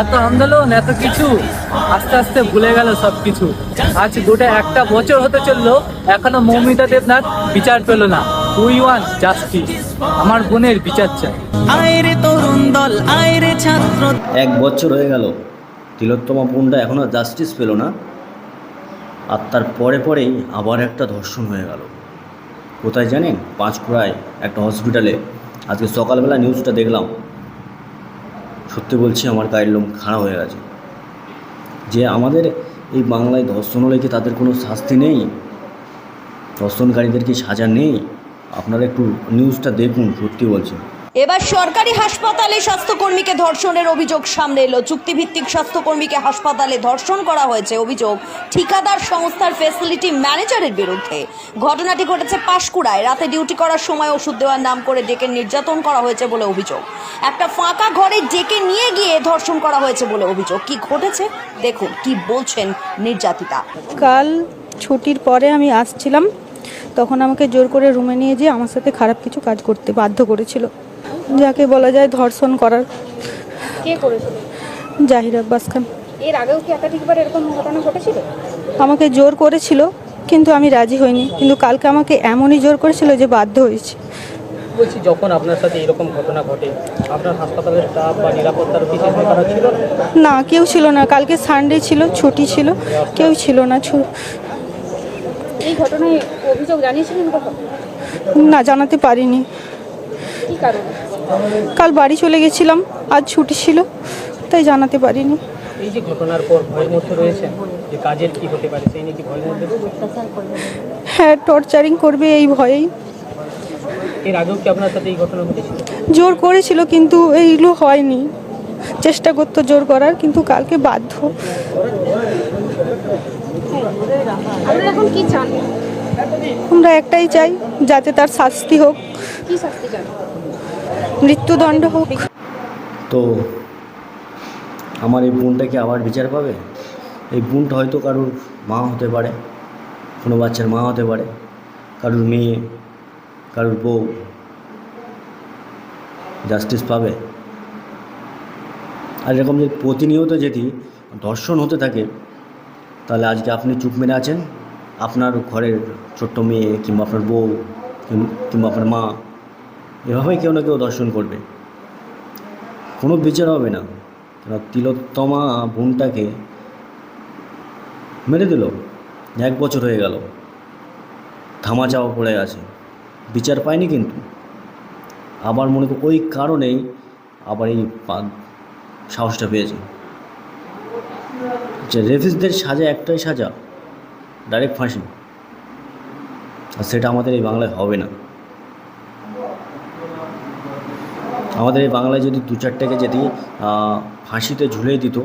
এত আন্দোলন এত কিছু আস্তে আস্তে ভুলে গেল সব কিছু আজ গোটা একটা বছর হতে চলল এখনও মৌমিতা দেবনাথ বিচার পেল না। উই ওয়ান জাস্টিস আমার বোনের বিচার চাই। আয়রে তরুণ দল আয়রে ছাত্র এক বছর হয়ে গেল। তিলোত্তমা বোনটা এখনও জাস্টিস পেল না। আর তার পরে পরেই আবার একটা ধর্ষণ হয়ে গেল। কোথায় জানেন? পাঁচকুড়ায় একটা হসপিটালে আজকে সকালবেলা নিউজটা দেখলাম। সত্যি বলছি আমার গায়ের লোম খাড়া হয়ে গেছে। যে আমাদের এই বাংলায় ধর্ষণ হলে কি তাদের কোনো শাস্তি নেই? ধর্ষণকারীদের কি সাজা নেই? আপনারা একটু নিউজটা দেখুন, সত্যি বলছি। এবার সরকারি হাসপাতালে স্বাস্থ্যকর্মীকে ধর্ষণের অভিযোগ সামনে এলো। চুক্তিভিত্তিক স্বাস্থ্যকর্মীকে হাসপাতালে ধর্ষণ করা হয়েছে অভিযোগ ঠিকাদার সংস্থার ফেসিলিটি ম্যানেজারের বিরুদ্ধে। ঘটনাটি ঘটেছে পাঁশকুড়ায়। রাতে ডিউটি করার সময় ওষুধ দেওয়ার নাম করে ডেকে নির্যাতন করা হয়েছে বলে অভিযোগ। একটা ফাঁকা ঘরে ডেকে নিয়ে গিয়ে ধর্ষণ করা হয়েছে বলে অভিযোগ। কি ঘটেছে? দেখুন কি বলছেন নির্যাতিতা। কাল ছুটির পরে আমি আসছিলাম। তখন আমাকে জোর করে রুমে নিয়ে যেয়ে আমার সাথে খারাপ কিছু কাজ করতে বাধ্য করেছিল। যাকে বলা যায় ধর্ষণ করার। কে করেছিল? জাহির আব্বাস খান। এর আগেও কি একাধিকবার এরকম ঘটনা ঘটেছিল? আমাকে জোর করেছিল কিন্তু আমি রাজি হইনি। কিন্তু কালকে আমাকে এমনই জোর করেছিল যে বাধ্য হয়েছি। বলছি যখন আপনার সাথে এরকম ঘটনা ঘটে আপনার হাসপাতালের স্টাফ বা নিরাপত্তার বিশেষ ব্যাপার ছিল? না? না কেউ ছিল না। কালকে সানডে ছিল ছুটি ছিল কেউ ছিল না। ছু- এই ঘটনায় অভিযোগ জানিয়েছিলেন কখন? না জানাতে পারিনি। কি কারণে? কাল বাড়ি চলে গেছিলাম আজ ছুটি ছিল তাই জানাতে পারিনি। এই যে ঘটনার পর ভয়ের মধ্যে রয়েছেন যে কাজের কি হতে পারে সেই নিয়ে কি ভয়ের মধ্যে হ্যাঁ টর্চারিং করবে এই ভয়েই। এর আগেও কি আপনার সাথে এই ঘটনা ঘটেছিল জোর করেছিল কিন্তু এইগুলো হয়নি। চেষ্টা করতো জোর করার কিন্তু কালকে বাধ্য। আমরা একটাই চাই যাতে তার শাস্তি হোক। কি শাস্তি মৃত্যুদণ্ড হোক। তো আমার এই বোনটা কি আবার বিচার পাবে? এই বোনটা হয়তো কারোর মা হতে পারে, কোনো বাচ্চার মা হতে পারে, কারোর মেয়ে, কারোর বউ জাস্টিস পাবে। আর এরকম যদি প্রতিনিয়ত যদি ধর্ষণ হতে থাকে, তাহলে আজকে আপনি চুপ মেরে আছেন? আপনার ঘরের ছোট্ট মেয়ে কিংবা আপনার বউ কিংবা আপনার মা এভাবেই কেউ না কেউ দর্শন করবে। কোনো বিচার হবে না। কেন তিলোত্তমা বোনটাকে মেরে দিল। এক বছর হয়ে গেল। থামা চাওয়া পড়ে আছে। বিচার পায়নি কিন্তু। আবার মনে করি ওই কারণেই আবার এই সাহসটা পেয়েছে। যে রেফিসদের সাজা একটাই সাজা ডাইরেক্ট ফাঁসি। আর সেটা আমাদের এই বাংলায় হবে না। আমাদের এই বাংলায় যদি দু চারটাকে যদি ফাঁসিতে ঝুলিয়ে দিত,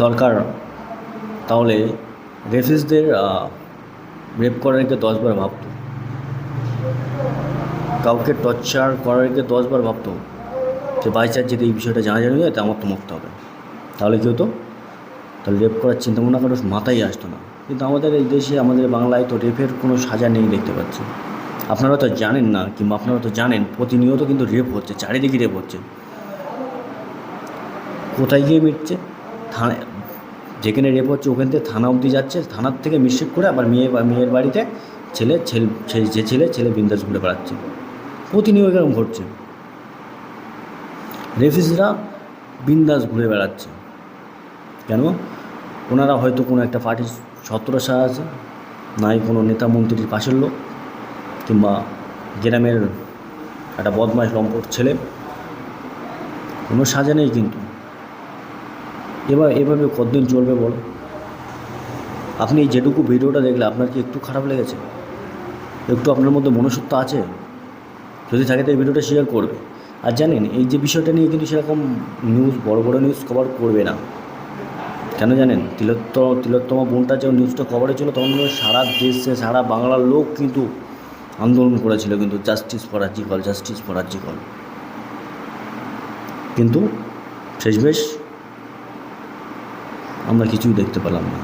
সরকার তাহলে রেফিসদের রেপ করার আগে দশবার ভাবত। কাউকে টর্চার করার আগে দশবার ভাবতো। যে বাই চান্স যদি এই বিষয়টা জানা জানা যায় তো আমার তো মরতে হবে। তাহলে কী হতো? তাহলে রেপ করার চিন্তা ভাবনা কারোর মাথায় আসতো না। কিন্তু আমাদের এই দেশে, আমাদের বাংলায় তো রেপের কোনো সাজা নেই দেখতে পাচ্ছি। আপনারা তো জানেন না, কিংবা আপনারা তো জানেন, প্রতিনিয়ত কিন্তু রেপ হচ্ছে, চারিদিকে রেপ হচ্ছে। কোথায় গিয়ে মিটছে? থানা যেখানে রেপ হচ্ছে ওখান থেকে থানা অবধি যাচ্ছে, থানার থেকে মিসটেক করে আবার মেয়ে বা মেয়ের বাড়িতে ছেলে ছেলে যে ছেলে ছেলে বিন্দাস ঘুরে বেড়াচ্ছে। প্রতিনিয়ত এরকম ঘটছে। রেফিসরা বিন্দাস ঘুরে বেড়াচ্ছে। কেন? ওনারা হয়তো কোনো একটা পার্টির ছত্রসা আছে, নাই কোনো নেতা মন্ত্রীর পাশের লোক। কিংবা গ্রামের একটা বদমাশ লম্পট ছেলে, কোনো সাজা নেই কিন্তু। এবার এভাবে কতদিন চলবে বলো? আপনি এই যেটুকু ভিডিওটা দেখলে আপনার কি একটু খারাপ লেগেছে? একটু আপনার মধ্যে মনুষ্যত্ব আছে? যদি থাকে তো এই ভিডিওটা শেয়ার করবে। আর জানেন, এই যে বিষয়টা নিয়ে কিন্তু সেরকম নিউজ বড় বড় নিউজ কভার করবে না। কেন জানেন? তিলোত্তম, তিলোত্তমা বোনটা যখন নিউজটা কভারে ছিল তখন সারা দেশে, সারা বাংলার লোক কিন্তু আন্দোলন করেছিল কিন্তু জাস্টিস ফর কল জাস্টিস ফর কল কিন্তু শেষমেশ আমরা কিছুই দেখতে পেলাম না।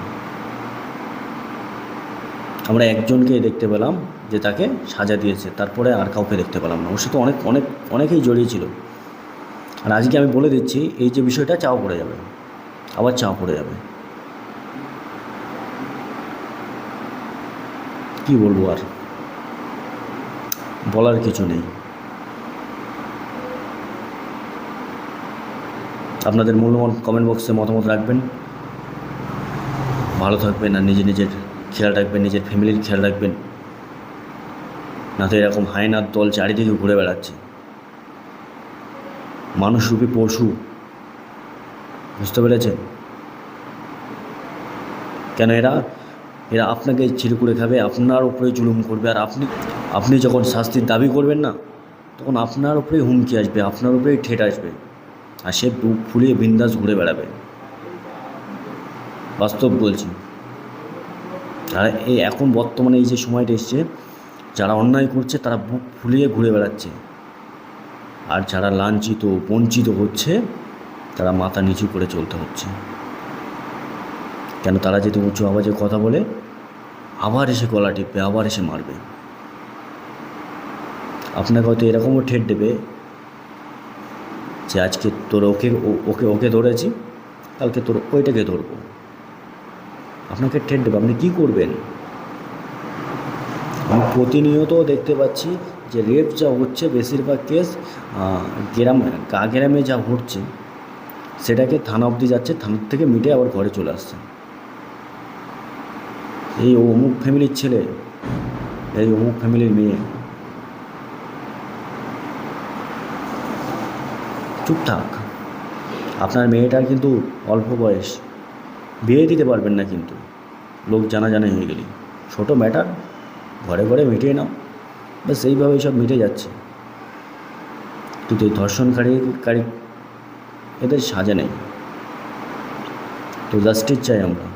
আমরা একজনকে দেখতে পেলাম যে তাকে সাজা দিয়েছে, তারপরে আর কাউকে দেখতে পেলাম না। ওর সাথে অনেক অনেক, অনেকেই জড়িয়ে ছিল। আর আজকে আমি বলে দিচ্ছি, এই যে বিষয়টা চাও পড়ে যাবে। আবার চাও পড়ে যাবে। কি বলব আর? বলার কিছু নেই। আপনাদের মূল্যবান কমেন্ট বক্সে মতামত রাখবেন। ভালো থাকবেন আর নিজে নিজের খেয়াল রাখবেন, নিজের ফ্যামিলির খেয়াল রাখবেন। না তো এরকম হায়নার দল চারিদিকে ঘুরে বেড়াচ্ছে। মানুষরূপী পশু। বুঝতে পেরেছেন? কেন এরা এরা আপনাকে ছিঁড়ে করে খাবে আপনার উপরে জুলুম করবে, আর আপনি আপনি যখন শাস্তির দাবি করবেন না, তখন আপনার উপরেই হুমকি আসবে, আপনার উপরেই ঠেট আসবে। আর সে বুক ফুলিয়ে বিন্দাস ঘুরে বেড়াবে। বাস্তব বলছি। আর এই এখন বর্তমানে এই যে সময়টা এসছে, যারা অন্যায় করছে, তারা বুক ফুলিয়ে ঘুরে বেড়াচ্ছে। আর যারা লাঞ্ছিত, বঞ্চিত হচ্ছে, তারা মাথা নিচু করে চলতে হচ্ছে। কেন তারা যদি উঁচু আওয়াজে কথা বলে, আবার এসে গলা টিপবে, আবার এসে মারবে। আপনাকে হয়তো এরকমও ঠেট দেবে যে আজকে তোর ওকে ওকে ওকে ধরেছি, কালকে তোর ওইটাকে ধরবো। আপনাকে ঠেট দেবে, আপনি কী করবেন? আমি প্রতিনিয়ত দেখতে পাচ্ছি যে রেপ যা হচ্ছে বেশিরভাগ কেস গ্রাম, গা গ্রামে যা ঘটছে, সেটাকে থানা অবধি যাচ্ছে থানার থেকে মিটে আবার ঘরে চলে আসছে। এই অমুক ফ্যামিলির ছেলে, এই অমুক ফ্যামিলির মেয়ে চুপ থাক আপনার মেয়েটার কিন্তু অল্প বয়স। বিয়ে দিতে পারবেন না কিন্তু। লোক জানা জানা হয়ে গেলি। ছোটো ম্যাটার, ঘরে ঘরে মিটিয়ে নাও। ব্যাস, এইভাবেই সব মিটে যাচ্ছে। কিন্তু এই ধর্ষণকারী কারী এদের সাজা নেই। তো জাস্টিস চাই আমরা।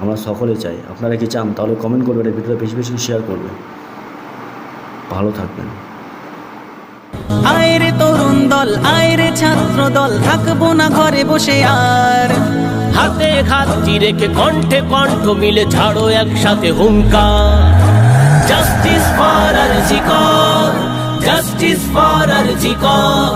আমরা সকলে চাই। আপনারা কি চান, তাহলে কমেন্ট করবেন এই ভিডিওটা বেশি বেশি শেয়ার করবেন ভালো থাকবেন। তরুণ দল? আয়রে ছাত্র দল থাকব না ঘরে বসে আর। হাতে হাতটি রেখে কণ্ঠে কণ্ঠ মিলে ছাড়ো একসাথে হুঙ্কা justice for R জিকর justice for R জিকর